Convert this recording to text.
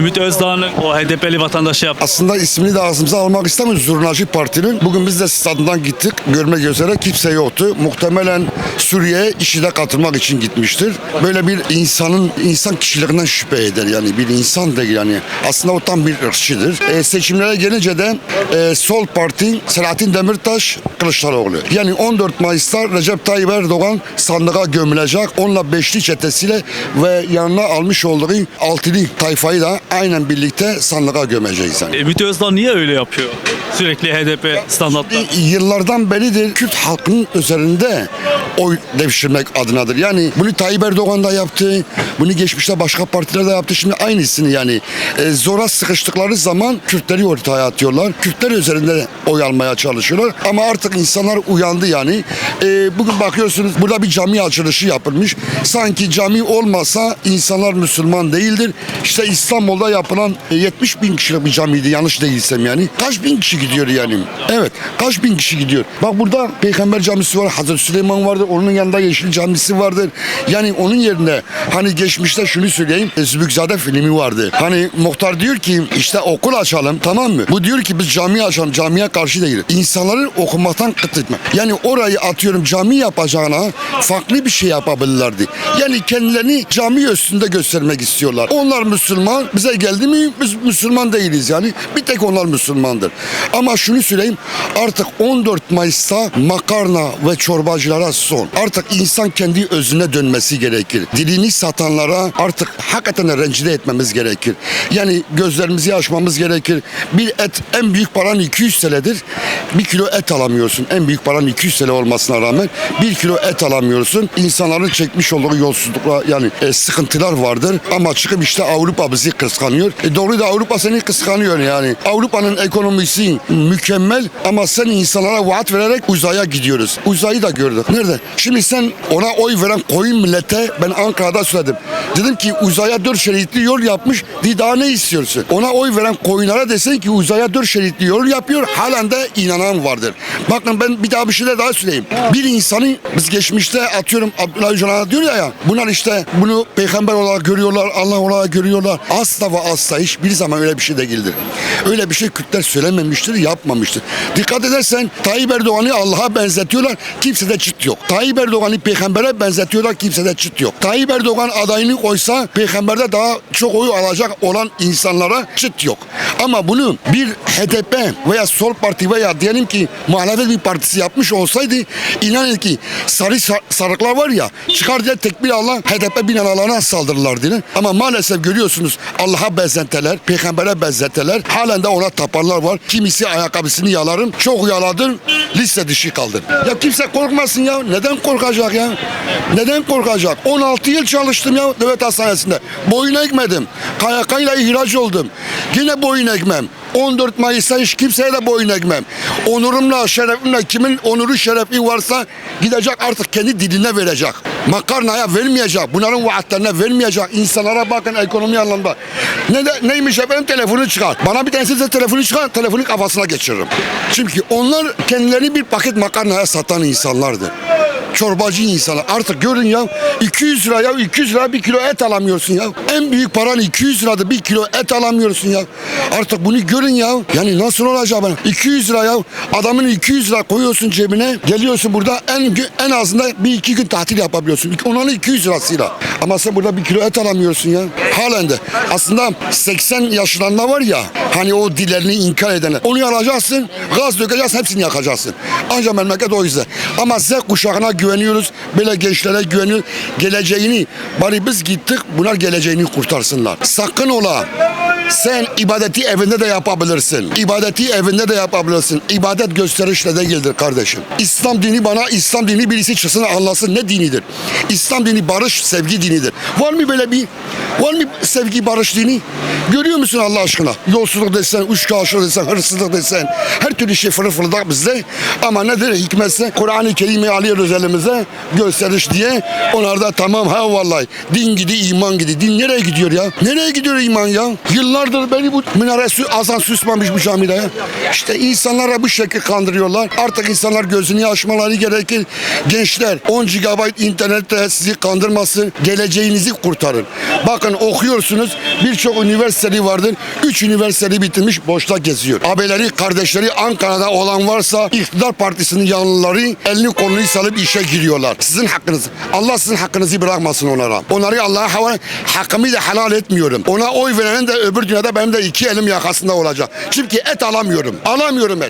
Ümit Özdağ'ın o HDP'li vatandaşı yaptı. Aslında ismini de ağzımıza almak istemiyoruz Zurnacı Parti'nin. Bugün biz de stadından gittik. Görmek üzere kimse yoktu. Muhtemelen Suriye'ye işine katılmak için gitmiştir. Böyle bir insanın insan kişiliğinden şüphe eder yani. Bir insan değil yani. Aslında o tam bir ırkçıdır. E, seçimlere gelince de e, Sol Parti Selahattin Demirtaş Kılıçdaroğlu. Yani 14 Mayıs'ta Recep Tayyip Erdoğan sandığa gömülecek. Onunla beşli çetesiyle ve yanına almış olduğu altılı tayfayı da aynen birlikte sandığa gömeceğiz. Yani. Ümit Özdağ niye öyle yapıyor? Sürekli HDP standartlar. yıllardan beridir Kürt halkının üzerinde oy devşirmek adınadır. Yani bunu Tayyip Erdoğan da yaptı. Bunu geçmişte başka partiler de yaptı. Şimdi aynısını yani e, zora sıkıştıkları zaman Kürtleri ortaya atıyorlar. Kürtler üzerinde oy almaya çalışıyorlar. Ama artık insanlar uyandı yani. E, bugün bakıyorsunuz burada bir cami açılışı yapılmış. Sanki cami olmasa insanlar Müslüman değildir. İşte İstanbul'da yapılan e, 70 bin kişilik bir camiydi yanlış değilsem yani. Kaç bin kişi gidiyor yani? Evet. Kaç bin kişi gidiyor? Bak burada Peygamber camisi var. Hazreti Süleyman vardır. Onun yanında Yeşil camisi vardır. Yani onun yerine hani geçmişte şunu söyleyeyim. Zübükzade filmi vardı. Hani muhtar diyor ki işte okul açalım tamam mı? Bu diyor ki biz cami açalım. Camiye karşı değil. İnsanları okumaktan kıt etme. Yani orayı atıyorum cami yapacağına farklı bir şey yapabilirlerdi. Yani kendilerini cami üstünde göstermek istiyorlar. Onlar Müslüman. Bize geldi mi biz Müslüman değiliz yani. Bir tek onlar Müslümandır. Ama şunu söyleyeyim artık 14 Mayıs'ta makarna ve çorbacılara son. Artık insan kendi özüne dönmesi gerekir. Dilini satanlara artık hakikaten rencide etmemiz gerekir. Yani gözlerimizi açmamız gerekir. Bir et en büyük paran 200 TL'dir. Bir kilo et alamıyorsun. En büyük paran 200 TL olmasına rağmen bir kilo et alamıyorsun. İnsanların çekmiş olduğu yolsuzlukla yani e, sıkıntılar vardır. Ama çıkıp işte Avrupa bizi kıskanıyor. E, doğru da Avrupa seni kıskanıyor yani. Avrupa'nın ekonomisi mükemmel ama sen insanlara vaat vererek uzaya gidiyoruz. Uzayı da gördük. Nerede? Şimdi sen ona oy veren koyun millete ben Ankara'da söyledim. Dedim ki uzaya dört şeritli yol yapmış. Bir daha ne istiyorsun? Ona oy veren koyunlara desen ki uzaya dört şeritli yol yapıyor. Halen de inanan vardır. Bakın ben bir daha bir şeyler daha söyleyeyim. Bir insanı biz geçmişte atıyorum Abdullah Öcalan'a diyor ya, ya bunlar işte bunu peygamber olarak görüyorlar, Allah olarak görüyorlar. Asla ve asla hiçbir zaman öyle bir şey değildir. Öyle bir şey Kürtler söylememiştir, yapmamıştır. Dikkat edersen Tayyip Erdoğan'ı Allah'a benzetiyorlar, kimsede çıt yok. Tayyip Erdoğan'ı peygambere benzetiyorlar, kimsede çıt yok. Tayyip Erdoğan adayını koysa peygamberde daha çok oy alacak olan insanlara çıt yok. Ama bunu bir HDP veya Sol Parti veya diyelim ki muhalefet bir partisi yapmış olsaydı inanın ki sarı sar- sarıklar var ya çıkar diye tekbir Allah HDP binalarına saldırırlar diye. Ama maalesef görüyorsunuz Allah'a benzeteler, peygambere benzeteler. Halen de ona taparlar var. Kimisi ayakkabısını yalarım. Çok yaladım. Liste dışı kaldım. Ya kimse korkmasın ya. Neden korkacak ya? Neden korkacak? 16 yıl çalıştım ya devlet hastanesinde. Boyun ekmedim. KYK ile ihraç oldum. Yine boyun ekmem. 14 Mayıs'ta hiç kimseye de boyun ekmem. Onurumla, şerefimle kimin onuru şerefi varsa gidecek artık kendi diline verecek. Makarnaya vermeyecek. Bunların vaatlerine vermeyecek. İnsanlara bakın ekonomi anlamda. Ne de, neymiş efendim telefonu çıkar. Bana bir tanesi de telefonu çıkar. Telefonu kafasına geçiririm. Çünkü onlar kendilerini bir paket makarnaya satan insanlardır çorbacı insanlar. Artık görün ya 200 lira ya 200 lira bir kilo et alamıyorsun ya. En büyük paran 200 lirada bir kilo et alamıyorsun ya. Artık bunu görün ya. Yani nasıl olacak ben? 200 lira ya. Adamın 200 lira koyuyorsun cebine. Geliyorsun burada en en azında bir iki gün tatil yapabiliyorsun. Onun 200 lirasıyla. Ama sen burada bir kilo et alamıyorsun ya. Halen de. Aslında 80 yaşlarında var ya hani o dillerini inkar edenler. Onu alacaksın, gaz dökeceksin, hepsini yakacaksın. Ancak memleket o yüzden. Ama Z kuşağına güveniyoruz. Böyle gençlere güveniyoruz. Geleceğini, bari biz gittik, bunlar geleceğini kurtarsınlar. Sakın ola. Sen ibadeti evinde de yapabilirsin. İbadeti evinde de yapabilirsin. İbadet gösterişle de değildir kardeşim. İslam dini bana İslam dini birisi çıksın anlasın ne dinidir. İslam dini barış, sevgi dinidir. Var mı böyle bir var mı sevgi, barış dini? Görüyor musun Allah aşkına? Yolsuzluk desen, uçkağıçlık desen, hırsızlık desen her türlü şey fırı fırıldak bizde. Ama nedir hikmetse Kur'an-ı Kerim'i alıyoruz elimize gösteriş diye. Onlar da tamam ha vallahi din gidi iman gidi. Din nereye gidiyor ya? Nereye gidiyor iman ya? Yıllar Yıllardır beni bu minaresi azan susmamış bu camide. İşte insanlara bu şekil kandırıyorlar. Artık insanlar gözünü açmaları gerekir. Gençler 10 GB internette sizi kandırmasın. Geleceğinizi kurtarın. Bakın okuyorsunuz birçok üniversiteli vardır. 3 üniversiteli bitirmiş boşta geziyor. Abileri, kardeşleri Ankara'da olan varsa iktidar partisinin yanlıları elini kolunu salıp işe giriyorlar. Sizin hakkınız. Allah sizin hakkınızı bırakmasın onlara. Onları Allah'a havale, hakkımı da helal etmiyorum. Ona oy verenin de öbür dünyada benim de iki elim yakasında olacak. Çünkü et alamıyorum. Alamıyorum et.